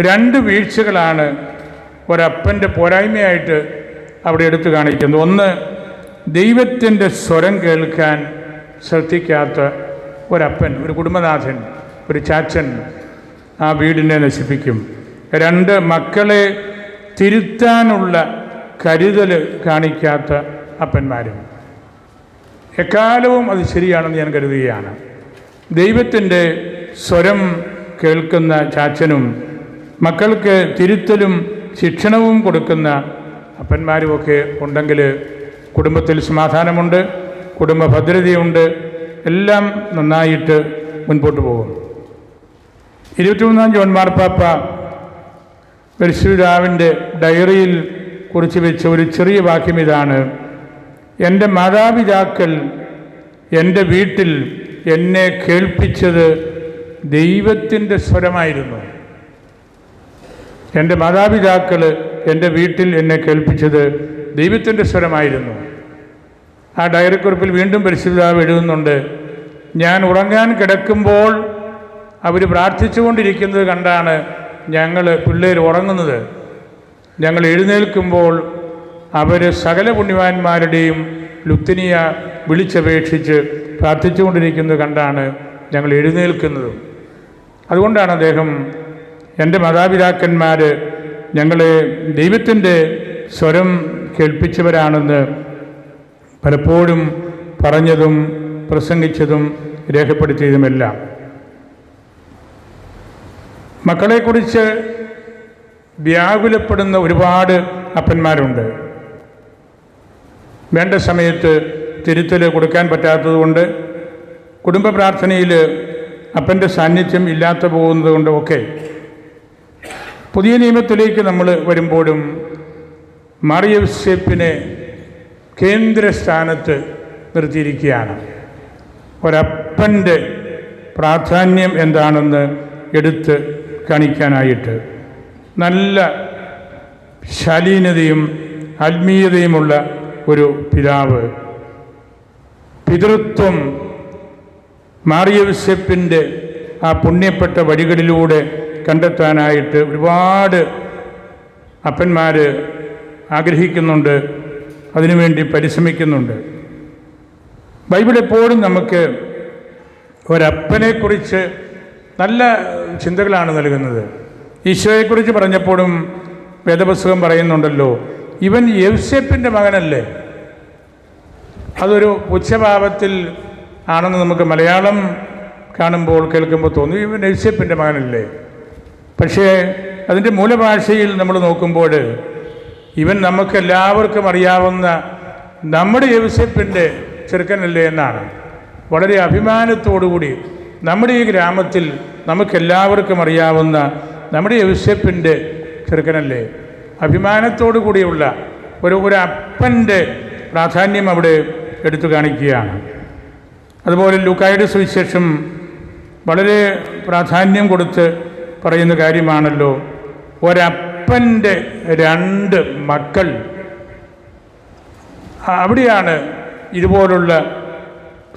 രണ്ട് വീഴ്ചകളാണ് ഒരപ്പന്റെ പോരായ്മയായിട്ട് അവിടെ എടുത്തു കാണിക്കുന്നത്. ഒന്ന് ദൈവത്തിന്റെ സ്വരം കേൾക്കാൻ ശ്രദ്ധിക്കാത്ത ഒരപ്പൻ ഒരു കുടുംബനാഥൻ ഒരു ചാച്ചൻ ആ വീടിനെ നശിപ്പിക്കും. രണ്ട് മക്കളെ തിരുത്താനുള്ള കരുതൽ കാണിക്കാത്ത അപ്പന്മാരും. എക്കാലവും അത് ശരിയാണെന്ന് ഞാൻ കരുതുകയാണ്. ദൈവത്തിന്റെ സ്വരം കേൾക്കുന്ന ചാച്ചനും മക്കൾക്ക് തിരുത്തലും ശിക്ഷണവും കൊടുക്കുന്ന അപ്പന്മാരുമൊക്കെ ഉണ്ടെങ്കിൽ കുടുംബത്തിൽ സമാധാനമുണ്ട് കുടുംബ ഭദ്രതയുണ്ട് എല്ലാം നന്നായിട്ട് മുൻപോട്ട് പോകും. ഇരുപത്തിമൂന്നാം ജോൺ മാർപ്പാപ്പ പരിശുരാവിന്റെ ഡയറിയിൽ കുറിച്ച് വെച്ച ഒരു ചെറിയ വാക്യം ഇതാണ്. എന്റെ മാതാപിതാക്കൾ എന്റെ വീട്ടിൽ എന്നെ കേൾപ്പിച്ചത് ദൈവത്തിന്റെ സ്വരമായിരുന്നു. എന്റെ മാതാപിതാക്കൾ എന്റെ വീട്ടിൽ എന്നെ കേൾപ്പിച്ചത് ദൈവത്തിന്റെ സ്വരമായിരുന്നു. ആ ഡയറി കുറിപ്പിൽ വീണ്ടും പരിശുദ്ധാവ് എഴുതുന്നുണ്ട് ഞാൻ ഉറങ്ങാൻ കിടക്കുമ്പോൾ അവർ പ്രാർത്ഥിച്ചുകൊണ്ടിരിക്കുന്നത് കണ്ടാണ് ഞങ്ങൾ പിള്ളേർ ഉറങ്ങുന്നത്. ഞങ്ങൾ എഴുന്നേൽക്കുമ്പോൾ അവർ സകല പുണ്യവാന്മാരുടെയും ലുത്തിനിയ വിളിച്ചപേക്ഷിച്ച് പ്രാർത്ഥിച്ചുകൊണ്ടിരിക്കുന്നത് കണ്ടാണ് ഞങ്ങൾ എഴുന്നേൽക്കുന്നത്. അതുകൊണ്ടാണ് അദ്ദേഹം എന്റെ മാതാപിതാക്കന്മാർ ഞങ്ങളെ ദൈവത്തിന്റെ സ്വരം കേൾപ്പിച്ചവരാണെന്ന് പലപ്പോഴും പറഞ്ഞതും പ്രസംഗിച്ചതും രേഖപ്പെടുത്തിയതുമെല്ലാം. മക്കളെക്കുറിച്ച് വ്യാകുലപ്പെടുന്ന ഒരുപാട് അപ്പന്മാരുണ്ട്. വേണ്ട സമയത്ത് തിരുത്തൽ കൊടുക്കാൻ പറ്റാത്തതുകൊണ്ട് കുടുംബ പ്രാർത്ഥനയിൽ അപ്പന്റെ സാന്നിധ്യം ഇല്ലാത്ത പോകുന്നതുകൊണ്ട് ഒക്കെ പുതിയ നിയമത്തിലേക്ക് നമ്മൾ വരുമ്പോഴും മറിയസേപ്പിനെ കേന്ദ്ര സ്ഥാനത്ത് നിർത്തിയിരിക്കുകയാണ്. ഒരപ്പന്റെ പ്രാധാന്യം എന്താണെന്ന് എടുത്ത് കാണിക്കാനായിട്ട് നല്ല ശാലീനതയും ആത്മീയതയുമുള്ള ഒരു പിതാവ്. പിതൃത്വം മാറിയവിശപ്പിന്റെ ആ പുണ്യപ്പെട്ട വഴികളിലൂടെ കണ്ടെത്താനായിട്ട് ഒരുപാട് അപ്പന്മാർ ആഗ്രഹിക്കുന്നുണ്ട്. അതിനുവേണ്ടി പരിശ്രമിക്കുന്നുണ്ട്. ബൈബിൾ എപ്പോഴും നമുക്ക് ഒരപ്പനെക്കുറിച്ച് നല്ല ചിന്തകളാണ് നൽകുന്നത്. ഈശോയെക്കുറിച്ച് പറഞ്ഞപ്പോഴും വേദപുസ്തകം പറയുന്നുണ്ടല്ലോ ഇവൻ യൗസെപ്പിന്റെ മകനല്ലേ? അതൊരു ഉച്ചഭാവത്തിൽ ആണെന്ന് നമുക്ക് മലയാളം കാണുമ്പോൾ കേൾക്കുമ്പോൾ തോന്നും ഇവൻ യൗസെപ്പിന്റെ മകനല്ലേ? പക്ഷേ അതിന്റെ മൂലഭാഷയിൽ നമ്മൾ നോക്കുമ്പോൾ ഇവൻ നമുക്കെല്ലാവർക്കും അറിയാവുന്ന നമ്മുടെ യവ്സെപ്പിന്റെ ചെറുക്കനല്ലേ എന്നാണ്. വളരെ അഭിമാനത്തോടുകൂടി നമ്മുടെ ഈ ഗ്രാമത്തിൽ നമുക്കെല്ലാവർക്കും അറിയാവുന്ന നമ്മുടെ യവ്സെപ്പിന്റെ ചെറുക്കനല്ലേ. അഭിമാനത്തോടു കൂടിയുള്ള ഒരു ഒരു അപ്പന്റെ പ്രാധാന്യം അവിടെ എടുത്തു കാണിക്കുകയാണ്. അതുപോലെ ലുക്കായുടെ സുവിശേഷം വളരെ പ്രാധാന്യം കൊടുത്ത് പറയുന്ന കാര്യമാണല്ലോ. ഒരപ്പന്റെ രണ്ട് മക്കൾ. അവിടെയാണ് ഇതുപോലുള്ള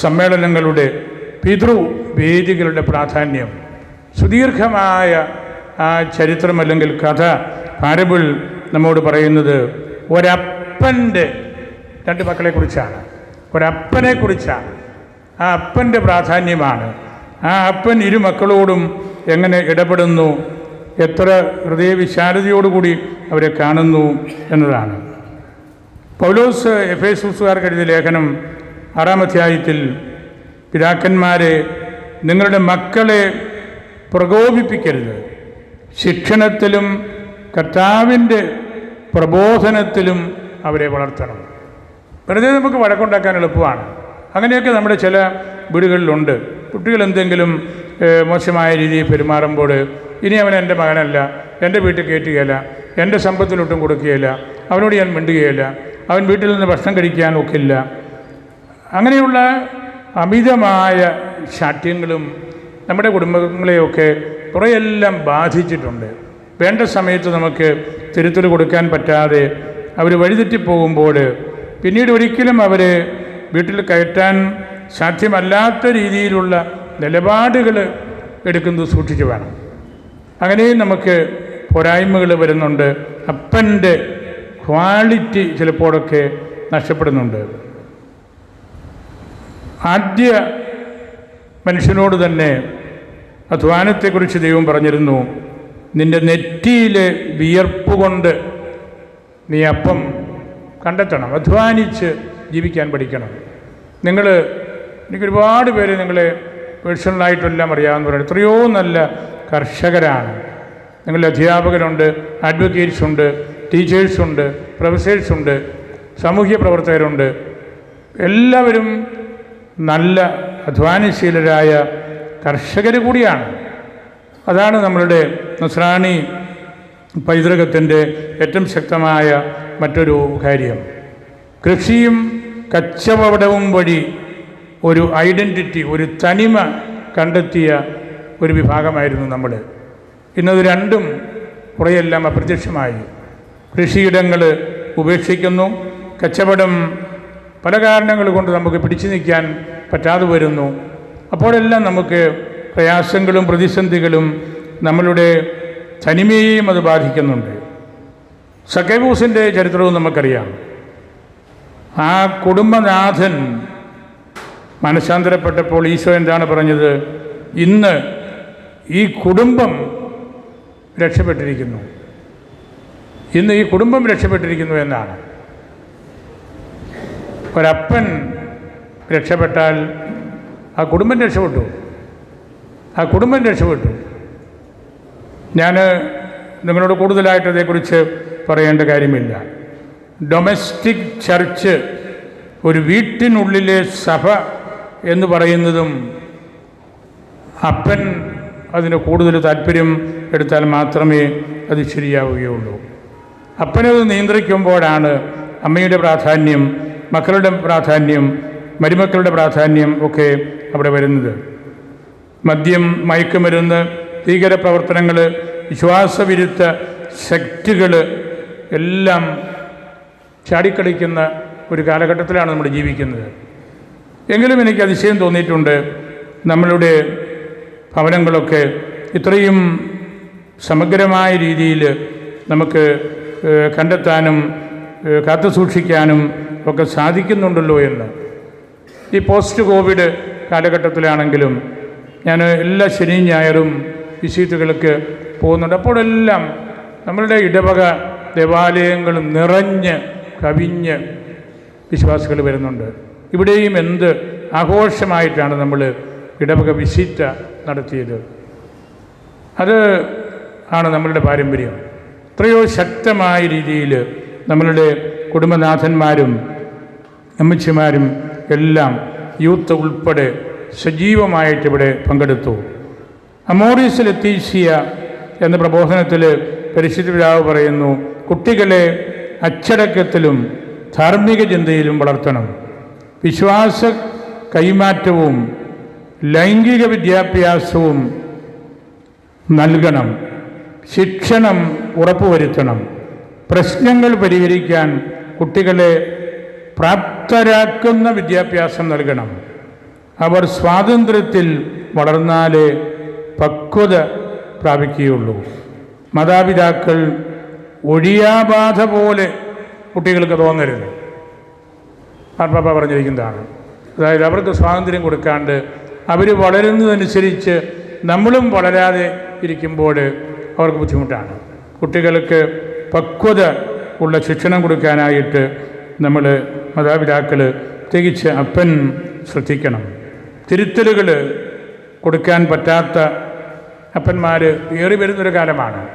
സമ്മേളനങ്ങളുടെ പിതൃവേദികളുടെ പ്രാധാന്യം. സുദീർഘമായ ആ ചരിത്രം അല്ലെങ്കിൽ കഥ പാരബിൾ നമ്മോട് പറയുന്നത് ഒരപ്പന്റെ രണ്ട് മക്കളെക്കുറിച്ചാണ്. ഒരപ്പനെക്കുറിച്ചാണ്. ആ അപ്പന്റെ പ്രാധാന്യമാണ്. ആ അപ്പൻ ഇരു മക്കളോടും എങ്ങനെ ഇടപെടുന്നു? എത്ര ഹൃദയവിശാലതയോടുകൂടി അവരെ കാണുന്നു എന്നതാണ്. പൗലോസ് എഫ് എസുകാർക്ക് എഴുതിയ ലേഖനം ആറാം അധ്യായത്തിൽ പിതാക്കന്മാരെ നിങ്ങളുടെ മക്കളെ പ്രകോപിപ്പിക്കരുത്. ശിക്ഷണത്തിലും കർത്താവിന്റെ പ്രബോധനത്തിലും അവരെ വളർത്തണം. വെറുതെ നമുക്ക് വഴക്കുണ്ടാക്കാൻ എളുപ്പമാണ്. അങ്ങനെയൊക്കെ നമ്മുടെ ചില വീടുകളിലുണ്ട്. കുട്ടികൾ എന്തെങ്കിലും മോശമായ രീതിയിൽ പെരുമാറുമ്പോൾ ഇനി അവൻ എന്റെ മകനല്ല എന്റെ വീട്ടിൽ കയറ്റുകയില്ല എന്റെ സമ്പത്തിലൊട്ടും കൊടുക്കുകയില്ല അവനോട് ഞാൻ മിണ്ടുകയില്ല അവൻ വീട്ടിൽ നിന്ന് ഭക്ഷണം കഴിക്കാൻ ഒക്കില്ല. അങ്ങനെയുള്ള അമിതമായ ശാഠ്യങ്ങളും നമ്മുടെ കുടുംബങ്ങളെയൊക്കെ കുറേയെല്ലാം ബാധിച്ചിട്ടുണ്ട്. വേണ്ട സമയത്ത് നമുക്ക് തിരുത്തൽ കൊടുക്കാൻ പറ്റാതെ അവർ വഴിതെറ്റിപ്പോകുമ്പോൾ പിന്നീട് ഒരിക്കലും അവർ വീട്ടിൽ കയറ്റാൻ സാധ്യമല്ലാത്ത രീതിയിലുള്ള നിലപാടുകൾ എടുക്കുന്നത് സൂക്ഷിച്ചു വേണം. അങ്ങനെയും നമുക്ക് പോരായ്മകൾ വരുന്നുണ്ട്. അപ്പന്റെ ക്വാളിറ്റി ചിലപ്പോഴൊക്കെ നഷ്ടപ്പെടുന്നുണ്ട്. ആദ്യ മനുഷ്യനോട് തന്നെ അധ്വാനത്തെക്കുറിച്ച് ദൈവം പറഞ്ഞിരുന്നു നിന്റെ നെറ്റിയിലെ വിയർപ്പ് കൊണ്ട് നീ അപ്പം കണ്ടെത്തണം അധ്വാനിച്ച് ജീവിക്കാൻ പഠിക്കണം. നിങ്ങൾ എനിക്കൊരുപാട് പേര് നിങ്ങളെ പേഴ്സണലായിട്ടെല്ലാം അറിയാവുന്നവരാണ് എത്രയോ നല്ല കർഷകരാണ്. നിങ്ങളുടെ അധ്യാപകരുണ്ട് അഡ്വക്കേറ്റ്സ് ഉണ്ട് ടീച്ചേഴ്സ് ഉണ്ട് ഉണ്ട് സാമൂഹ്യ പ്രവർത്തകരുണ്ട്. എല്ലാവരും നല്ല അധ്വാനശീലരായ കർഷകർ കൂടിയാണ്. അതാണ് നമ്മളുടെ നസ്രാണി പൈതൃകത്തിന്റെ ഏറ്റവും ശക്തമായ മറ്റൊരു കാര്യം. കൃഷിയും കച്ചവടവും വഴി ഒരു ഐഡന്റിറ്റി ഒരു തനിമ കണ്ടെത്തിയ ഒരു വിഭാഗമായിരുന്നു നമ്മൾ ഇന്നത് രണ്ടും കുറേയെല്ലാം അപ്രത്യക്ഷമായി. കൃഷിയിടങ്ങൾ ഉപേക്ഷിക്കുന്നു. കച്ചവടം പല കാരണങ്ങൾ കൊണ്ട് നമുക്ക് പിടിച്ചു നിൽക്കാൻ പറ്റാതെ വരുന്നു. അപ്പോഴെല്ലാം നമുക്ക് പ്രയാസങ്ങളും പ്രതിസന്ധികളും നമ്മളുടെ തനിമയെയും അത് ബാധിക്കുന്നുണ്ട്. സക്കേബൂസിന്റെ ചരിത്രവും നമുക്കറിയാം. ആ കുടുംബനാഥൻ മനഃശാന്തരപ്പെട്ടപ്പോൾ ഈശോ എന്താണ് പറഞ്ഞത്? ഇന്ന് ഈ കുടുംബം രക്ഷപ്പെട്ടിരിക്കുന്നു. ഇന്ന് ഈ കുടുംബം രക്ഷപ്പെട്ടിരിക്കുന്നു എന്നാണ്. ഒരപ്പൻ രക്ഷപ്പെട്ടാൽ ആ കുടുംബം രക്ഷപ്പെട്ടു. ആ കുടുംബം രക്ഷപ്പെട്ടു. ഞാൻ നിങ്ങളോട് കൂടുതലായിട്ട് അതേക്കുറിച്ച് പറയേണ്ട കാര്യമില്ല. ഡൊമസ്റ്റിക് ചർച്ച് ഒരു വീട്ടിനുള്ളിലെ സഭ എന്ന് പറയുന്നതും അപ്പൻ അതിന് കൂടുതൽ താല്പര്യം എടുത്താൽ മാത്രമേ അത് ശരിയാവുകയുള്ളൂ. അപ്പനത് നിയന്ത്രിക്കുമ്പോഴാണ് അമ്മയുടെ പ്രാധാന്യം മക്കളുടെ പ്രാധാന്യം മരുമക്കളുടെ പ്രാധാന്യം ഒക്കെ അവിടെ വരുന്നത്. മദ്യം മയക്കുമരുന്ന് ഭീകരപ്രവർത്തനങ്ങൾ വിശ്വാസവിരുദ്ധ ശക്തികൾ എല്ലാം ചാടിക്കളിക്കുന്ന ഒരു കാലഘട്ടത്തിലാണ് നമ്മൾ ജീവിക്കുന്നത്. എങ്കിലും എനിക്ക് അതിശയം തോന്നിയിട്ടുണ്ട്. നമ്മളുടെ ഭവനങ്ങളൊക്കെ ഇത്രയും സമഗ്രമായ രീതിയിൽ നമുക്ക് കണ്ടെത്താനും കാത്തു സൂക്ഷിക്കാനും ഒക്കെ സാധിക്കുന്നുണ്ടല്ലോ എന്ന്. ഈ പോസ്റ്റ് കോവിഡ് കാലഘട്ടത്തിലാണെങ്കിലും ഞാൻ എല്ലാ ശനിയും ഞായറും വിശീത്തുകൾക്ക് പോകുന്നുണ്ട്. അപ്പോഴെല്ലാം നമ്മളുടെ ഇടവക ദേവാലയങ്ങൾ നിറഞ്ഞ് കവിഞ്ഞ് വിശ്വാസികൾ വരുന്നുണ്ട്. ഇവിടെയും എന്ത് ആഘോഷമായിട്ടാണ് നമ്മൾ ഇടവക വിസിറ്റ നടത്തിയത്? അത് ആണ് നമ്മളുടെ പാരമ്പര്യം. എത്രയോ ശക്തമായ രീതിയിൽ നമ്മളുടെ കുടുംബനാഥന്മാരും അമ്മച്ചിമാരും എല്ലാം യൂത്ത് ഉൾപ്പെടെ സജീവമായിട്ട് ഇവിടെ പങ്കെടുത്തു. അമോറിയസ് ലത്തീസിയ എന്ന പ്രബോധനത്തിൽ പരിശുദ്ധ പിതാവ് പറയുന്നു കുട്ടികളെ അച്ചടക്കത്തിലും ധാർമ്മിക ചിന്തയിലും വളർത്തണം. വിശ്വാസ കൈമാറ്റവും ലൈംഗിക വിദ്യാഭ്യാസവും നൽകണം. ശിക്ഷണം ഉറപ്പുവരുത്തണം. പ്രശ്നങ്ങൾ പരിഹരിക്കാൻ കുട്ടികളെ പ്രാപ്തരാക്കുന്ന വിദ്യാഭ്യാസം നൽകണം. അവർ സ്വാതന്ത്ര്യത്തിൽ വളർന്നാലേ പക്വത പ്രാപിക്കുകയുള്ളൂ. മാതാപിതാക്കൾ ഒഴിയാബാധ പോലെ കുട്ടികൾക്ക് തോന്നരുത്. മാർപ്പാപ്പ പറഞ്ഞിരിക്കുന്നതാണ്. അതായത് അവർക്ക് സ്വാതന്ത്ര്യം കൊടുക്കാണ്ട് അവർ വളരുന്നതനുസരിച്ച് നമ്മളും വളരാതെ ഇരിക്കുമ്പോൾ അവർക്ക് ബുദ്ധിമുട്ടാണ്. കുട്ടികൾക്ക് പക്വത ഉള്ള ശിക്ഷണം കൊടുക്കാനായിട്ട് നമ്മൾ മാതാപിതാക്കൾ പ്രത്യേകിച്ച് അപ്പൻ ശ്രദ്ധിക്കണം. തിരുത്തലുകൾ കൊടുക്കാൻ പറ്റാത്ത അപ്പന്മാർ ഏറി വരുന്നൊരു കാലമാണ്.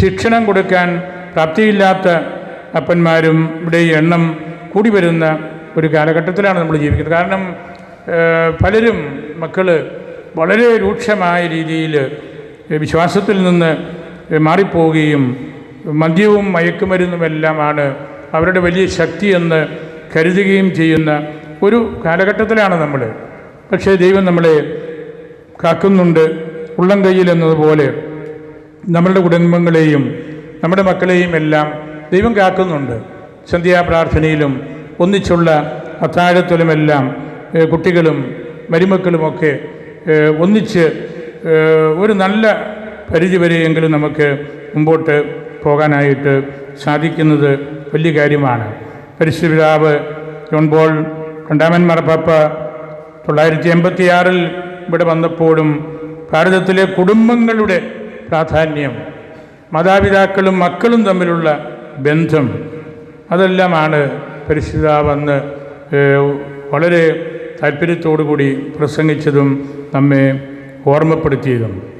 ശിക്ഷണം കൊടുക്കാൻ പ്രാപ്തിയില്ലാത്ത അപ്പന്മാരും ഇവിടെ എണ്ണം കൂടി വരുന്ന ഒരു കാലഘട്ടത്തിലാണ് നമ്മൾ ജീവിക്കുന്നത്. കാരണം പലരും മക്കൾ വളരെ രൂക്ഷമായ രീതിയിൽ വിശ്വാസത്തിൽ നിന്ന് മാറിപ്പോവുകയും മദ്യവും മയക്കുമരുന്നുമെല്ലാമാണ് അവരുടെ വലിയ ശക്തിയെന്ന് കരുതുകയും ചെയ്യുന്ന ഒരു കാലഘട്ടത്തിലാണ് നമ്മൾ പക്ഷേ ദൈവം നമ്മളെ കാക്കുന്നുണ്ട്. ഉള്ളം കയ്യിൽ എന്നതുപോലെ നമ്മളുടെ കുടുംബങ്ങളെയും നമ്മുടെ മക്കളെയും എല്ലാം ദൈവം കാക്കുന്നുണ്ട്. സന്ധ്യാപ്രാർത്ഥനയിലും ഒന്നിച്ചുള്ള അത്താഴത്തിലുമെല്ലാം കുട്ടികളും മരുമക്കളുമൊക്കെ ഒന്നിച്ച് ഒരു നല്ല പരിധി വരെയെങ്കിലും നമുക്ക് മുമ്പോട്ട് പോകാനായിട്ട് സാധിക്കുന്നത് വലിയ കാര്യമാണ്. പരിശുപിതാവ് ജോൺ ബോൾ രണ്ടാമൻ മാർപ്പാപ്പ തൊള്ളായിരത്തി എൺപത്തിയാറിൽ ഇവിടെ വന്നപ്പോഴും ഭാരതത്തിലെ കുടുംബങ്ങളുടെ പ്രാധാന്യം മാതാപിതാക്കളും മക്കളും തമ്മിലുള്ള ബന്ധം അതെല്ലാമാണ് പരിശുദ്ധാവെന്ന് വളരെ താല്പര്യത്തോടു കൂടി പ്രസംഗിച്ചതും നമ്മെ ഓർമ്മപ്പെടുത്തിയതും.